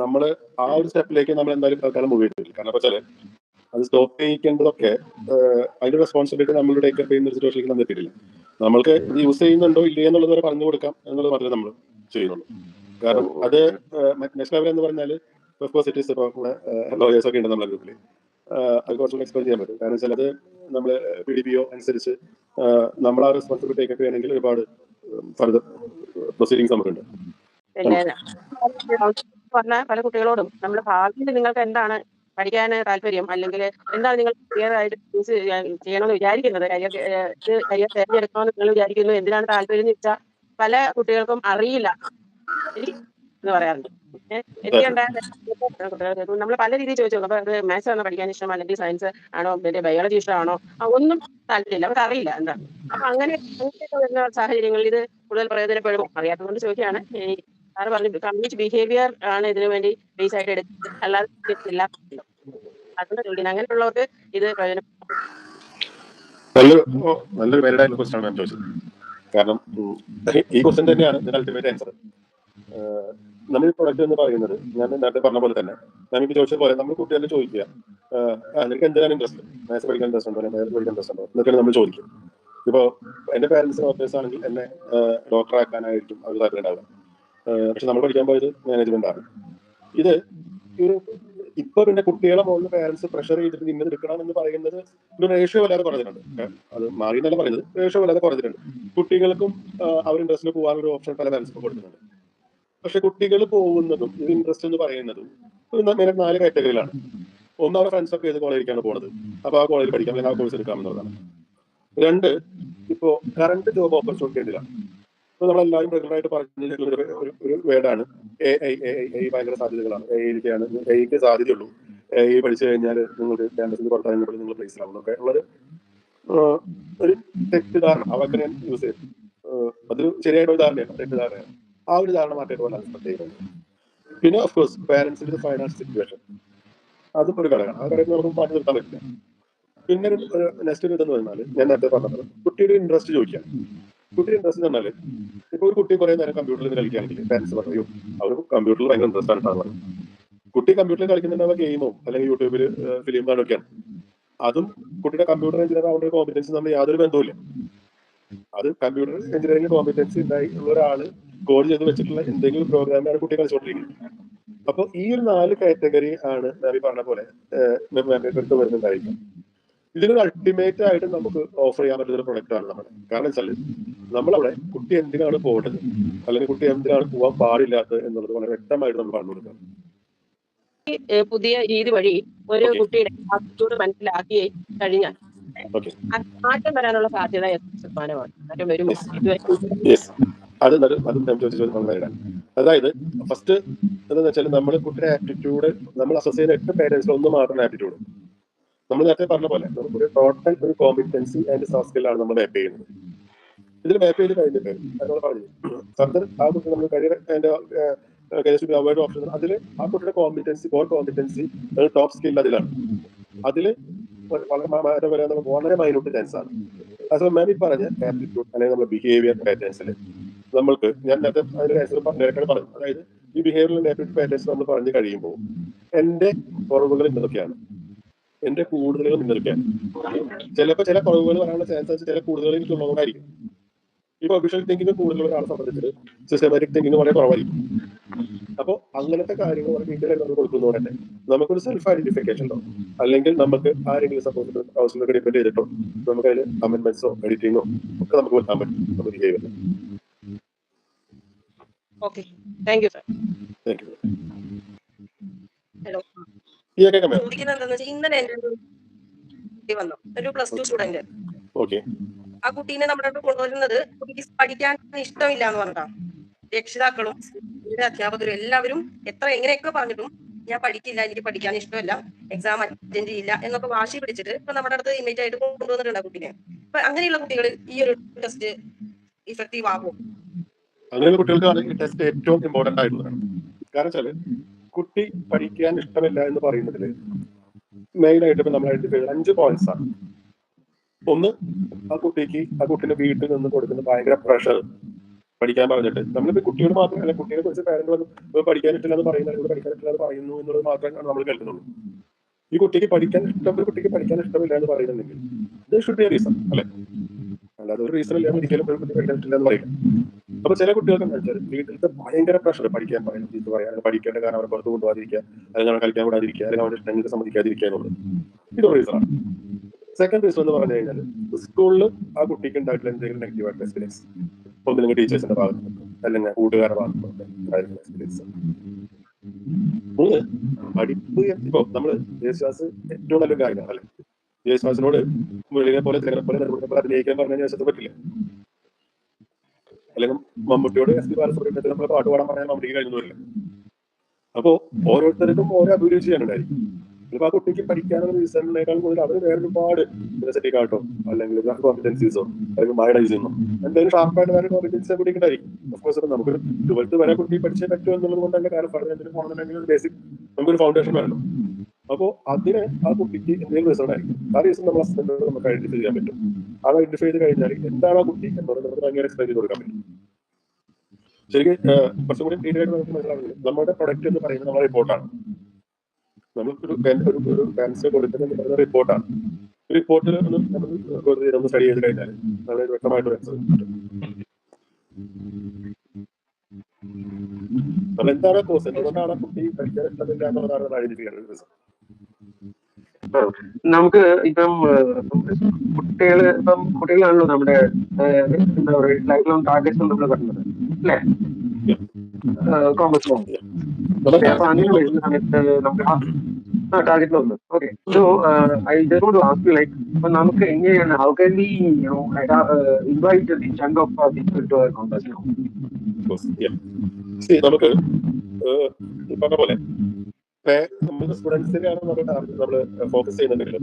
നമ്മൾ നമ്മൾ ആ ഒരു സ്റ്റെപ്പിലേക്ക് നമ്മൾ എന്തായാലും തൽക്കാലം മൂവ് ചെയ്തിട്ടില്ല. കാരണം വെച്ചാൽ അത് സ്റ്റോപ്പ് ചെയ്യിക്കേണ്ടതൊക്കെ അതിന്റെ റെസ്പോൺസിബിലിറ്റി നമ്മൾ ടേക്ക് ചെയ്യുന്ന ഒരു സിറ്റുവേഷനിലേക്ക് നമ്മൾ എത്തിയിട്ടില്ല. നമ്മൾക്ക് ഇത് യൂസ് ചെയ്യുന്നുണ്ടോ ഇല്ലേ എന്നുള്ളത് വരെ പറഞ്ഞു കൊടുക്കാം എന്നുള്ളത് മാത്രമേ നമ്മൾ ചെയ്യുന്നുള്ളൂ. കാരണം അത് നെക്സ്റ്റ് ലെവൽ എന്ന് പറഞ്ഞാൽ സിറ്റീസ് ഇപ്പോൾ ലോയേഴ്സ് ഒക്കെ ഉണ്ട് നമ്മുടെ ഗ്രൂപ്പിൽ അത് കുറച്ചുകൂടി എക്സ്പ്ലെയിൻ ചെയ്യാൻ പറ്റും. കാരണം വെച്ചാൽ അത് നമ്മൾ പി ഡി പി ഒ അനുസരിച്ച് നമ്മൾ ആ റെസ്പോൺസിബിലിറ്റി ടേക്ക് ചെയ്യണമെങ്കിൽ ഒരുപാട് ഫർദർ പ്രൊസീഡിങ്സ് നമുക്കുണ്ട് പിന്നെ പറഞ്ഞ പല കുട്ടികളോടും നമ്മൾ ഭാവിയിൽ നിങ്ങൾക്ക് എന്താണ് പഠിക്കാൻ താല്പര്യം? അല്ലെങ്കിൽ എന്താണ് നിങ്ങൾ കരിയർ ആയിട്ട് ചൂസ് ചെയ്യണമെന്ന് വിചാരിക്കുന്നത്? കരിയർ ഇത് കരിയർ തിരഞ്ഞെടുക്കണമെന്ന് നിങ്ങൾ വിചാരിക്കുന്നു. എന്തിനാണ് താല്പര്യം എന്ന് വെച്ചാൽ പല കുട്ടികൾക്കും അറിയില്ല. എന്ന് പറയാറുണ്ട്. എനിക്കുണ്ടായ നമ്മൾ പല രീതിയിൽ ചോദിച്ചു അപ്പൊ അത് മാത്സ് ആണോ പഠിക്കാൻ ഇഷ്ടം? അല്ലെങ്കിൽ സയൻസ് ആണോ? പിന്നെ ബയോളജി ഇഷ്ടമാണോ? ഒന്നും താല്പര്യമില്ല. അവർക്ക് അറിയില്ല എന്താണ് അപ്പൊ അങ്ങനെ വരുന്ന സാഹചര്യങ്ങളിൽ ഇത് കൂടുതൽ പ്രയോജനപ്പെടുമോ? അറിയാത്തതുകൊണ്ട് ചോദിക്കുകയാണ്. ഈ സാറ് പറഞ്ഞു കമ്മ്യൂണിറ്റി ബിഹേവിയർ ആണ് ഇതിനു വേണ്ടി ബേസ് ആയിട്ട് എടുത്തത് അല്ലാതെ ഇല്ല. അതുകൊണ്ട് ചോദിക്കുന്നത് അങ്ങനെയുള്ളവർക്ക് ഇത് പ്രയോജനം നല്ലൊരു നല്ലൊരു വാലിഡ് ക്വസ്റ്റൻ ആണ് ഞാൻ ചോദിച്ചത്. കാരണം ഈ ക്വസ്റ്റൻ തന്നെയാണ് ഇതിന്റെ അൾട്ടിമേറ്റ് ആൻസർ നമ്മൾ ഈ പ്രൊഡക്റ്റ് എന്ന് പറയുന്നത് ഞാൻ നേരത്തെ പറഞ്ഞ പോലെ തന്നെ നമുക്ക് ചോദിച്ച പോലെ നമ്മൾ കുട്ടികളെ ചോദിക്കുക നിനക്ക് എന്തിനാണ് ഇൻട്രസ്റ്റ് മാത്സ് പഠിക്കാൻ ഇൻട്രസ്റ്റ് ഉണ്ടോ? മാത്സ് പഠിക്കാൻ ഇൻട്രസ്റ്റ് ഉണ്ടോ? എന്നൊക്കെയാണ് നമ്മൾ ചോദിക്കും ഇപ്പോ എന്റെ പാരന്റ്സ് ഡോക്ടേഴ്സ് ആണെങ്കിൽ എന്നെ ഡോക്ടർ ആക്കാനായിരിക്കും അവർ താല്പര്യം ഉണ്ടാവുക പക്ഷെ നമ്മൾ പഠിക്കാൻ പോയത് മാനേജ്മെന്റ് ആണ്. ഇത് ഒരു ഇപ്പൊ പിന്നെ കുട്ടികളെ മുകളിൽ പേരൻസ് പ്രഷർ ചെയ്തിട്ട് ഇന്നത് എടുക്കണം എന്ന് പറയുന്നത് ഒരു റേഷ്യോ വല്ലാതെ പറഞ്ഞിട്ടുണ്ട് അത് മാറി എന്നല്ല പറയുന്നത്. റേഷ്യോ വല്ലാതെ പറഞ്ഞിട്ടുണ്ട് കുട്ടികൾക്കും അവർ ഇൻട്രസ്റ്റിന് പോകാനൊരു ഓപ്ഷൻ പല പേരൻസ് കൊടുക്കുന്നുണ്ട് പക്ഷെ കുട്ടികൾ പോകുന്നതും ഇത് ഇൻട്രസ്റ്റ് എന്ന് പറയുന്നതും നാല് കാറ്റഗറിയിലാണ് ഒന്ന് അവരുടെ ഫ്രണ്ട്സ് ഒക്കെ ഏത് കോളേജിലേക്കാണ് പോണത്? അപ്പൊ ആ കോളേജിൽ പഠിക്കാം അല്ലെങ്കിൽ ആ കോഴ്സ് എടുക്കാം എന്നുള്ളതാണ് രണ്ട് ഇപ്പോ കറണ്ട് ജോബ് ഓപ്പർച്യൂണിറ്റി ഉണ്ടല്ലോ. ഇപ്പൊ നമ്മളെല്ലാവരും റെഗുലറായിട്ട് പറഞ്ഞിട്ടുള്ള പറഞ്ഞ ഒരു ഒരു- ഒരു വേർഡാണ് എ ഐ എ ഐ ഭയങ്കര സാധ്യതകളാണ്. എ ഐക്കാണ് എയ്ക്ക് സാധ്യതയുള്ളൂ. എ ഐ പഠിച്ചു കഴിഞ്ഞാൽ നിങ്ങൾക്ക് ക്യാമ്പസിന് പുറത്തിറങ്ങുമ്പോൾ നിങ്ങൾ പ്ലേസ് ആവുന്നു ഒക്കെ ഉള്ളൊരു ആഹ്, ഒരു തെറ്റിദ്ധാരണ അവർക്ക് ഞാൻ യൂസ് ചെയ്തു അത് ശരിയായിട്ട് ശരിയായിട്ടുള്ള ധാരണയാണ്. തെറ്റിദ്ധാരണയാണ്. ആ ഒരു ധാരണ മാറ്റിയിട്ട് പോലെ പ്രത്യേകത പിന്നെ ഓഫ് കോഴ്സ് പാരന്റ്സിന്റെ ഫൈനാൻസ് സിറ്റുവേഷൻ അതും ഒരു ഘടകമാണ്. ആ ഘടകം നമുക്ക് മാറ്റി നിർത്താൻ പറ്റില്ല. പിന്നെ ഒരു നെക്സ്റ്റ് ഒരു ഇതെന്ന് പറഞ്ഞാൽ ഞാൻ നേരത്തെ പറഞ്ഞത് കുട്ടിയുടെ ഇൻട്രസ്റ്റ് ചോദിക്കാം. കുട്ടിയുടെ ഇൻട്രസ്റ്റ് തന്നെ ഇപ്പൊ ഒരു കുട്ടി കുറെ നേരം കമ്പ്യൂട്ടറിൽ കളിക്കുകയാണെങ്കിൽ പാരന്റ്സ് പറയൂ. അവർ കമ്പ്യൂട്ടറിൽ ഭയങ്കര ഇൻട്രസ്റ്റ് ആണ് കുട്ടി കമ്പ്യൂട്ടറിൽ കളിക്കുന്നുണ്ടാവുക ഗെയിമോ അല്ലെങ്കിൽ യൂട്യൂബിൽ ഫിലിം കാണുകയാണ് അതും കുട്ടിയുടെ കമ്പ്യൂട്ടർ എഞ്ചിനീയർ ആവുന്ന കോമ്പിറ്റൻസ് നമ്മൾ യാതൊരു ബന്ധവുമില്ല. അത് കമ്പ്യൂട്ടർ എഞ്ചിനീയറിംഗ് കോമ്പിറ്റൻസ് ഉണ്ടായി ഉള്ള ഒരാൾ കോഡ് ചെയ്ത് വെച്ചിട്ടുള്ള എന്തെങ്കിലും പ്രോഗ്രാമിലാണ് കുട്ടി കളിച്ചുകൊണ്ടിരിക്കുന്നത് അപ്പൊ ഈ ഒരു നാല് കാറ്റഗറി ആണ് ഞാൻ പറഞ്ഞ പോലെ എടുത്ത് വരുന്നുണ്ടായിരിക്കും. ഇതിനൊരു അൾട്ടിമേറ്റ് ആയിട്ട് നമുക്ക് ഓഫർ ചെയ്യാൻ പറ്റുന്ന ഒരു പ്രൊഡക്റ്റ് ആണ് നമ്മുടെ. കാരണം വെച്ചാൽ നമ്മളവിടെ കുട്ടി എന്തിനാണ് പോകേണ്ടത്? അല്ലെങ്കിൽ കുട്ടി എന്തിനാണ് പോകാൻ പാടില്ലാത്തത് എന്നുള്ളത് വളരെ വ്യക്തമായിട്ട് നമ്മൾ പറഞ്ഞു കൊടുക്കുക പുതിയ രീതി വഴി ഒരു. കുട്ടിയുടെ മനസ്സിലാക്കി കഴിഞ്ഞാൽ മാറ്റം വരാനുള്ള സാധ്യത ശതമാനമാണ് മാറ്റം വരുമോ അത് ഞാൻ അതായത് ഫസ്റ്റ് എന്താണെന്ന് വെച്ചാൽ നമ്മൾ കുട്ടിയുടെ ആറ്റിറ്റ്യൂഡ് നമ്മൾ അസസ് ചെയ്യുന്ന എട്ട് പേരൻസിൽ ഒന്ന് മാത്രം ആറ്റിറ്റ്യൂഡ് നമ്മൾ നേരത്തെ പറഞ്ഞ പോലെ നമുക്കൊരു ടോട്ടൽ ഒരു കോമ്പിറ്റൻസി ആൻഡ് സോഫ്റ്റ് സ്കില്ലാണ് നമ്മൾ മാപ്പ് ചെയ്യുന്നത്. ഇതിൽ മാപ്പ് ചെയ്ത് കഴിഞ്ഞിട്ട് നമ്മൾ പറഞ്ഞു ആ കുട്ടി നമ്മൾ കരിയർ അതിന്റെ കരിയർ ഓപ്ഷൻ അതിൽ ആ കുട്ടിയുടെ competency core competency top skill അതിലാണ്. അതിൽ വളരെ മാറ്റം നമുക്ക് വളരെ മൈനോട്ട് ചാൻസ് ആണ്. അസോ മാം ഈ പറഞ്ഞ ആപ്റ്റിറ്റ്യൂഡ് അല്ലെങ്കിൽ നമ്മുടെ ബിഹേവിയർ പാറ്റേൺസിൽ നമ്മൾക്ക് ഞാൻ നേരത്തെ അതിന്റെ ആൻസർ നേരത്തെ പറഞ്ഞു അതായത് ഈ ബിഹേവിയർ ആപ്റ്റിറ്റ്യൂഡ് പാറ്റേൺസ് നമ്മൾ പറഞ്ഞു കഴിയുമ്പോൾ എന്റെ കുറവുകൾ ഇന്നതൊക്കെയാണ് എന്റെ കൂടുതലുകൾ ഇന്നതൊക്കെയാണ് ചിലപ്പോൾ ചില കുറവുകൾ വരാനുള്ള ചാൻസ് ചില കൂടുതലുകൾ എനിക്കുള്ളതുകൊണ്ടായിരിക്കും. ഇപ്പൊ ഒഫീഷ്യൽ തിങ്കിങ് കൂടുതൽ ഒരാളെ സംബന്ധിച്ചിട്ട് സിസ്റ്റമാറ്റിക് തിങ്കിങ് വളരെ കുറവായിരിക്കും. അപ്പൊ അങ്ങനത്തെ കാര്യങ്ങൾ വളരെ ഡീറ്റെയിൽ നമ്മൾ കൊടുക്കുന്നതുകൊണ്ട് തന്നെ നമുക്കൊരു സെൽഫ് ഐഡന്റിഫിക്കേഷൻ ഉണ്ടോ? അല്ലെങ്കിൽ നമുക്ക് ആരെങ്കിലും സപ്പോർട്ട് ഹൗസിലൊക്കെ ഡിപെൻഡ് ചെയ്തിട്ടോ? നമുക്ക് അതിൽ അമെന്റ്മെന്റ്സോ എഡിറ്റിങ്ങോ ഒക്കെ നമുക്ക് വരുത്താൻ പറ്റും. നമ്മുടെ behaviour okay thank you sir thank you ചോദിക്കുന്നത് എന്താന്ന് വെച്ചാൽ ഇന്നലെ എന്റെ ഒരു കുട്ടി വന്നു. ഒരു പ്ലസ് ടു സ്റ്റുഡന്റ്. ഓക്കെ. ആ കുട്ടീനെ നമ്മുടെ അടുത്ത് കൊണ്ടുവരുന്നത് കുട്ടിക്ക് പഠിക്കാൻ ഇഷ്ടമില്ല എന്ന് പറഞ്ഞാ രക്ഷിതാക്കളും അധ്യാപകരും എല്ലാവരും എത്ര എങ്ങനെയൊക്കെ പറഞ്ഞിട്ടും ഞാൻ പഠിക്കില്ല എനിക്ക് പഠിക്കാൻ ഇഷ്ടമല്ല എക്സാം അറ്റൻഡ് ചെയ്യില്ല എന്നൊക്കെ വാശി പിടിച്ചിട്ട് ഇപ്പൊ നമ്മുടെ അടുത്ത് ഇൻവൈറ്റ് ആയിട്ട് കൊണ്ടുവന്നിട്ടുണ്ട് ആ കുട്ടീനെ. അപ്പൊ അങ്ങനെയുള്ള കുട്ടികൾ ഈ ഒരു ടെസ്റ്റ് ഇഫക്റ്റീവ് ആകും അങ്ങനെയുള്ള കുട്ടികൾക്ക് ഈ ടെസ്റ്റ് ഏറ്റവും ഇമ്പോർട്ടന്റ് ആയിട്ടുള്ളതാണ്. കാരണം വെച്ചാൽ കുട്ടി പഠിക്കാൻ ഇഷ്ടമില്ല എന്ന് പറയുന്നതിൽ മെയിൻ ആയിട്ട് ഇപ്പൊ നമ്മൾ ചെയ്ത അഞ്ച് പോയിന്റ്സ് ആണ്. ഒന്ന് ആ കുട്ടിക്ക് ആ കുട്ടിന്റെ വീട്ടിൽ നിന്ന് കൊടുക്കുന്ന ഭയങ്കര പ്രഷർ പഠിക്കാൻ പറഞ്ഞിട്ട്. നമ്മളിപ്പോ കുട്ടിയോട് മാത്രമല്ല കുട്ടിയെ കുറിച്ച് പാരന്റ് വന്ന് പഠിക്കാൻ പറ്റില്ല എന്ന് പറയുന്നത് അല്ലെങ്കിൽ പഠിക്കാൻ പറ്റില്ല എന്ന് പറയുന്നു എന്നുള്ളത് മാത്രമാണ് നമ്മൾ കേൾക്കുന്നുള്ളൂ ഈ കുട്ടിക്ക് പഠിക്കാൻ ഇഷ്ടം കുട്ടിക്ക് പഠിക്കാൻ ഇഷ്ടമില്ല എന്ന് പറയുന്നുണ്ടെങ്കിൽ ഇത് ഷുഡ് ബി റീസൺ അല്ലെ? അല്ലാതെ ഒരു റീസൺ ഇല്ലാതെ ഒരിക്കലും ഒരു കുട്ടി പഠിക്കാൻ ഇഷ്ടമില്ല എന്ന് പറയില്ല അപ്പൊ ചില കുട്ടികൾക്ക് വെച്ചാൽ വീട്ടിലത്തെ ഭയങ്കര പ്രഷർ പഠിക്കാൻ പറയുന്നത് ചീത്ത പറയാൻ പഠിക്കേണ്ട കാരണം അവരെ പുറത്ത് കൊണ്ടുപോകാതിരിക്കുക അല്ലെങ്കിൽ അവരെ കളിക്കാൻ വിടാതിരിക്കുക അല്ലെങ്കിൽ അവരുടെ ഇഷ്ടങ്ങൾക്ക് സമ്മതിക്കാതിരിക്കുക എന്നുള്ളത് ഇതൊരു റീസണാണ് സെക്കൻഡ് റീസൺ എന്ന് പറഞ്ഞു കഴിഞ്ഞാൽ സ്കൂളിൽ ആ കുട്ടിക്ക് ഉണ്ടായിട്ടുള്ള എന്തെങ്കിലും നെഗറ്റീവ് ആയിട്ടുള്ള എക്സ്പീരിയൻസ് ഒന്നില്ലെങ്കിൽ ടീച്ചേഴ്സിന്റെ ഭാഗത്ത് നിന്ന് അല്ലെങ്കിൽ കൂട്ടുകാരുടെ ഭാഗത്ത് നിന്ന് എക്സ്പീരിയൻസ് മൂന്ന് പഠിപ്പ് ഇപ്പൊ നമ്മൾ യേശുദാസ് ഏറ്റവും നല്ലൊരു കാര്യമാണ് അല്ലെ? യേശുദാസിനോട് മുരളിനെ പോലെ പോലെ അഭിനയിക്കാൻ പറഞ്ഞാൽ യേശുദാസ് പറ്റില്ല. അല്ലെങ്കിൽ മമ്മൂട്ടിയോട് എസ് പി ബാലസുബ്രഹ്മണ്യത്തിൽ നമ്മൾ പാട്ട് പാടാൻ പറഞ്ഞാൽ മമ്മൂട്ടിക്ക് കഴിഞ്ഞൊന്നുമില്ല അപ്പോ ഓരോരുത്തർക്കും ഓരോ അഭിരുചിയാണ് ചെയ്യാനുണ്ടായിരിക്കും ഇപ്പൊ ആ കുട്ടിക്ക് പഠിക്കാനുള്ള റീസണിനേക്കാൾ കൂടുതൽ അവർ വേറെ ഒരുപാട് യൂണിവേഴ്സിറ്റി കാട്ടോ. അല്ലെങ്കിൽ കോമ്പറ്റൻസീസോ അല്ലെങ്കിൽ മൈഡൈസിന്നോ എന്തെങ്കിലും ഷാർപ്പായിട്ട് വേറെ കോമ്പറ്റൻസി കുട്ടിക്ക് ഉണ്ടായിരിക്കും ഓഫ്കോഴ്സ് നമുക്ക് ട്വൽത്ത് വരെ കുട്ടി പഠിച്ചേ പറ്റുമോ എന്നുള്ളത് കൊണ്ടല്ല കാരണം എന്തെങ്കിലും പോകണമെന്നുണ്ടെങ്കിൽ ബേസിക് നമുക്കൊരു ഫൗണ്ടേഷൻ വേണം അപ്പോ അതിന് ആ കുട്ടിക്ക് എന്തെങ്കിലും റിസൾട്ട് ആയിരിക്കും. ആ റീസൺ നമ്മൾ ഹസ്ബൻഡോട് നമുക്ക് ഐഡന്റിഫൈ ചെയ്യാൻ പറ്റും. അത് ഐഡന്റിഫൈ ചെയ്ത് കഴിഞ്ഞാൽ എന്താണ് ആ കുട്ടി എന്നുള്ളത് നമുക്ക് ഭയങ്കര എക്സ്പ്ലെയിൻ ചെയ്ത് കൊടുക്കാൻ പറ്റും. ശരിക്കും കുറച്ചും കൂടി ഡീറ്റെയിൽ ആയിട്ട് നമുക്ക് മനസ്സിലാവുന്നത് നമ്മുടെ പ്രൊഡക്റ്റ് എന്ന് പറയുന്നത് നമ്മുടെ റിപ്പോർട്ടാണ് നമുക്കൊരു ഒരു ഒരു ഫാൻസ് കൊടുക്കുന്നത് എന്ന് പറയുന്ന റിപ്പോർട്ടാണ് റിപ്പോർട്ടിൽ ഒന്ന് നമ്മൾ ഒന്ന് സ്റ്റഡി ചെയ്ത് കഴിഞ്ഞാൽ വളരെ വ്യക്തമായിട്ട് കിട്ടും. നമ്മൾ എന്താണ് കോഴ്സ് എന്തുകൊണ്ടാണ് കുട്ടി പഠിക്കാൻ ഇഷ്ടമില്ല എന്നുള്ളതാണ് ഐഡന്റിഫൈ ചെയ്യുന്നത് നമുക്ക് ഇപ്പം കുട്ടികൾ ഇപ്പം കുട്ടികളാണല്ലോ നമ്മുടെ എന്താ പറയുക ലൈഫ് ലോങ് ടാർഗറ്റ്സ് നമ്മൾ പറഞ്ഞത് അല്ലേ? കോമേഴ്സ് അപ്പൊ അങ്ങനെ വരുന്ന സമയത്ത് നമുക്ക് ആ ഒന്ന് okay so I just ask like അപ്പൊ നമുക്ക് എങ്ങനെയാണ് how can be invite the chunk of people to നമുക്ക് ഈ പറഞ്ഞ പോലെ നമുക്ക് സ്റ്റുഡൻസിനെയാണ് നമ്മൾ നമ്മൾ ഫോക്കസ് ചെയ്യുന്നുണ്ടെങ്കിലും.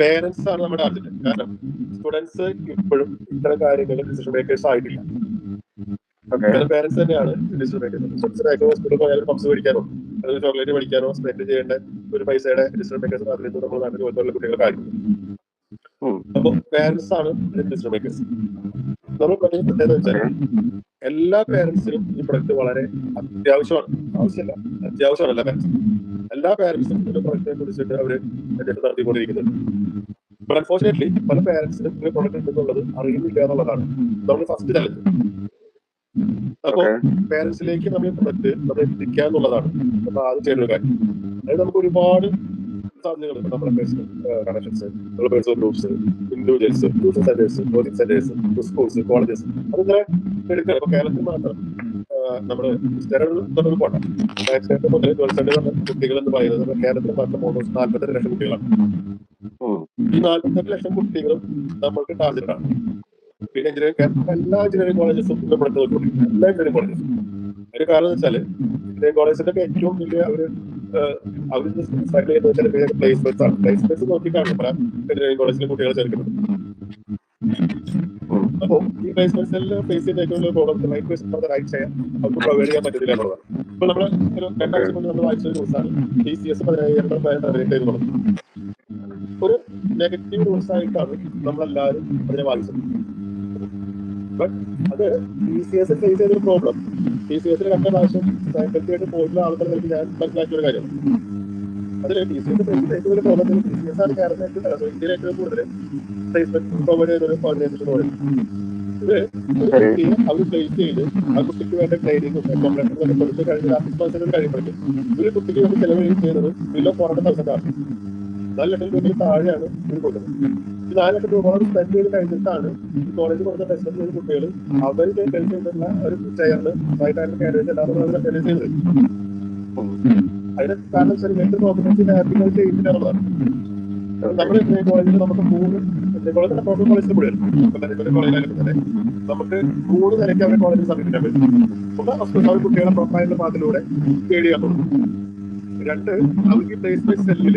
പേരൻസ് ആണ് നമ്മുടെ ടാർഗറ്റ് കാരണം സ്റ്റുഡൻസ് ഇപ്പോഴും ഇത്തരം കാര്യങ്ങളിൽ ഡിസിഷൻ മേക്കേഴ്സ് ആയിട്ടില്ല. പേരൻസ് തന്നെയാണ് ഡിസിഷൻ മേക്കേഴ്സ് സ്റ്റുഡൻസിനായിട്ട് സ്കൂളിൽ പോയാൽ പബ്സ് മേടിക്കാനോ അല്ലെങ്കിൽ ചോക്ലേറ്റ് മേടിക്കാനോ സ്പെൻഡ് ചെയ്യേണ്ട ഒരു പൈസയുടെ ഡിസിഷൻ മേക്കേഴ്സ് അറിയുന്നത് നമ്മുടെ നാട്ടിൽ പോലുള്ള കുട്ടികളുടെ കാര്യം. ഉം. അപ്പൊ പേരൻസ് ആണ് ഡിസിഷൻ മേക്കേഴ്സ് നമ്മൾ പ്രത്യേകത വെച്ചാൽ എല്ലാ പേരൻസിനും ഈ പ്രൊഡക്റ്റ് വളരെ അത്യാവശ്യമാണ്. ആവശ്യമില്ല. അത്യാവശ്യമാണ് എല്ലാ പേരൻസും എല്ലാ പേരൻസും ഒരു പ്രൊഡക്റ്റിനെ കുറിച്ചിട്ട് അവർ അന്വേഷണം നടത്തിക്കൊണ്ടിരിക്കുന്നുണ്ട്. ബട്ട് അൺഫോർച്ചുനേറ്റ്ലി പല പേരൻസിനും ഒരു പ്രൊഡക്റ്റ് ഉണ്ടെന്നുള്ളത് അറിയുന്നില്ല എന്നുള്ളതാണ് നമ്മൾ ഫസ്റ്റ് ചലഞ്ച് അപ്പൊ പേരൻസിലേക്ക് നമ്മൾ പ്രൊഡക്റ്റ് നമ്മൾ എത്തിക്കുക എന്നുള്ളതാണ്. നമ്മൾ ആദ്യം ചെയ്യുന്ന ഒരു കാര്യം. അതായത് നമുക്ക് ഒരുപാട് ഇപ്പൊ നമ്മുടെ കണക്ഷൻസ് നമ്മുടെ personal groups individuals tuition centres coaching centres schools colleges അതിങ്ങനെ എടുക്കണം ഇപ്പൊ കേരളത്തിൽ മാത്രം നമ്മുടെ സ്റ്റാൻഡേർഡ് കുട്ടികൾ എന്ന് പറയുന്നത് കേരളത്തിൽ ലക്ഷം കുട്ടികളാണ്. ഈ പിന്നെ എഞ്ചിനീയറിംഗ് ഏറ്റവും വലിയ അവർ അവർ സ്ട്രഗിൾ ചെയ്യുന്നത് വെച്ചാൽ പ്ലേസ്മെന്റ്സ് ആണ്. പ്ലേസ്മെന്റ്സ് നോക്കിയിട്ടാണ് പല എഞ്ചിനീയറിംഗ് കോളേജിലെ കുട്ടികൾ ചേർക്കുന്നത്. അപ്പോ ഈ പ്ലേസ്മെന്റ്സിൽ ഫേസ് ചെയ്യുന്ന ഏറ്റവും വലിയ പ്രോബ്ലം റൈറ്റ് റൈറ്റ് ചെയ്യാൻ അവർക്ക് പ്രൊവൈഡ് ചെയ്യാൻ പറ്റത്തില്ല എന്നുള്ളതാണ്. ഇപ്പൊ നമ്മൾ ഒരു രണ്ടാഴ്ച മുന്നേ നമ്മൾ വായിച്ച ഒരു ന്യൂസാണ് ടി സി എസ് പതിനായിരം പതിനെട്ട് ടെർമിനേറ്റ് ഒരു നെഗറ്റീവ് റൂൾസ് ആയിട്ടാണ് നമ്മളെല്ലാവരും അതിനെ വായിച്ചത്. ബട്ട് അത് ടി സി എസ് ഫേസ് ചെയ്തൊരു പ്രോബ്ലം ടി സി എസിൽ കണ്ട പ്രാവശ്യം പോയിട്ടുള്ള ആൾക്കാർക്ക് ഞാൻ മനസ്സിലാക്കിയ ഒരു കാര്യം. അതിൽ ടി സി എസ് ഏറ്റവും വലിയ പ്രോബ്ലം ടി സി എസ് ആണ് കേരളത്തിൽ ഇന്ത്യയിൽ ഏറ്റവും കൂടുതൽ പ്ലേസ്മെന്റ് പ്രൊവൈഡ് ചെയ്ത ഒരു ഓർഗനൈസേഷൻ എന്ന് പറയുന്നത് ഇത് ഒരു കുട്ടിയെ അവർ പ്ലേസ് ചെയ്ത് ആ കുട്ടിക്ക് വേണ്ട ട്രെയിനിങ്ങും കൊടുത്ത് കഴിഞ്ഞ ലാസ്റ്റ് കഴിയുമ്പോഴേക്കും ഒരു കുട്ടിക്ക് വേണ്ടി ചെലവ് ചെയ്യുന്നത് ബിലോ ഫോർ ഹൺഡ്രഡ് തൗസൻഡ് ആണ്. നാല് ലക്ഷം രൂപയിൽ താഴെയാണ് ഇത് കൊടുക്കുന്നത്. ഈ നാല് ലക്ഷം രൂപ സ്പെൻഡ് ചെയ്ത് കഴിഞ്ഞിട്ടാണ് ഈ കോളേജ് കൊടുത്ത ടെസ്റ്റ് ചെയ്ത കുട്ടികൾ ടെൻഷൻ ചെയ്തിട്ടുള്ള ഒരു ചെയറിൽ റൈറ്റായിട്ട് കാൻഡിഡേറ്റ് എല്ലാവരും ടെൻഷൻ ചെയ്തത് അതിന് കാരണം വെച്ചാൽ രണ്ട് കോമ്പറ്റൻസി മാപ്പിങ്ങൾ ചെയ്യുന്നില്ല എന്നുള്ളതാണ്. ഇന്ത്യ കോളേജിൽ നമുക്ക് മൂന്ന് ഇതേപോലെ തന്നെ പ്രോട്ടോകോൾ കോളേജിൽ കോളേജിലായാലും തന്നെ. നമുക്ക് മൂന്ന് നിലയ്ക്ക് അവരുടെ കോളേജിൽ സമീപിക്കാൻ പറ്റും. ഒന്ന് കുട്ടികളെ പ്രൊഫൈലിന്റെ പാത്തിലൂടെ ഗൈഡ് തുടങ്ങും. രണ്ട് അവർക്ക് പ്ലേസ്മെന്റ് സെല്ലിൽ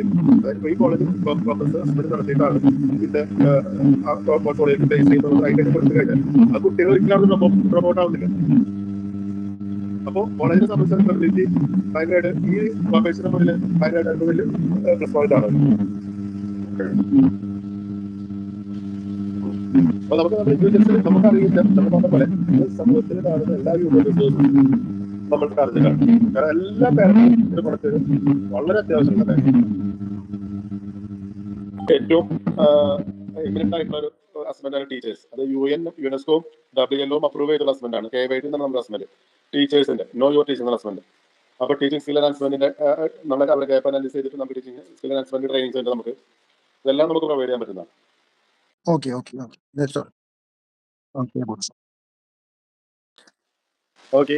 ഈ കോളേജ് പ്രൊഫസർ ഹസ്ബൻഡ് നടത്തിയിട്ടാണ് ഇതിന്റെ പോർട്ട്ഫോളിയോക്ക് പ്ലേസ് ചെയ്യുന്നത്. അതിന്റെ കൊടുത്തു കഴിഞ്ഞാൽ ആ കുട്ടികൾ ഒരിക്കലും പ്രൊമോട്ട് ആവുന്നില്ല. അപ്പോ കോളേജിനെ സംബന്ധിച്ച ഫെസിലിറ്റി ഭയങ്കരമായിട്ട് ഈ പ്രൊഫഷന് മുന്നിൽ വയനാട് വലിയ പ്ലസ് പോയിന്റ് ആണ് അപ്പൊ നമുക്ക് നമ്മുടെ നമ്മൾ പറഞ്ഞ പോലെ സമൂഹത്തിൽ കാണുന്ന എല്ലാ ഹ്യൂമൻ നമ്മൾക്ക് അറിഞ്ഞിട്ടാണ് കാരണം എല്ലാ പേരൻസും കുറച്ച് വളരെ അത്യാവശ്യമുള്ള ഏറ്റവും ഇമിനന്റ് ആയിട്ടുള്ള ഒരു ഹസ്ബൻഡ് ആണ് ടീച്ചേഴ്സ് അത് U N UNESCO W L O approve ചെയ്തുള്ള ഹസ്ബൻഡ് ആണ്. കെ വൈ ടി നമ്മുടെ ഹസ്ബൻഡ് ടീച്ചേഴ്സിന്റെ നോ യുവർ ടീച്ചിങ് ഹസ്ബൻഡ് അപ്പൊ ടീച്ചിങ് സ്കിൽ അനാൻസ്മെന്റിന്റെ നമ്മുടെ അവരെ ഗ്യാപ്പ് അനാലിസ് ചെയ്തിട്ട് നമുക്ക് teaching skill enhancement training centre നമുക്ക് ഇതെല്ലാം നമുക്ക് പ്രൊവൈഡ് ചെയ്യാൻ പറ്റുന്നതാണ്. Okay okay okay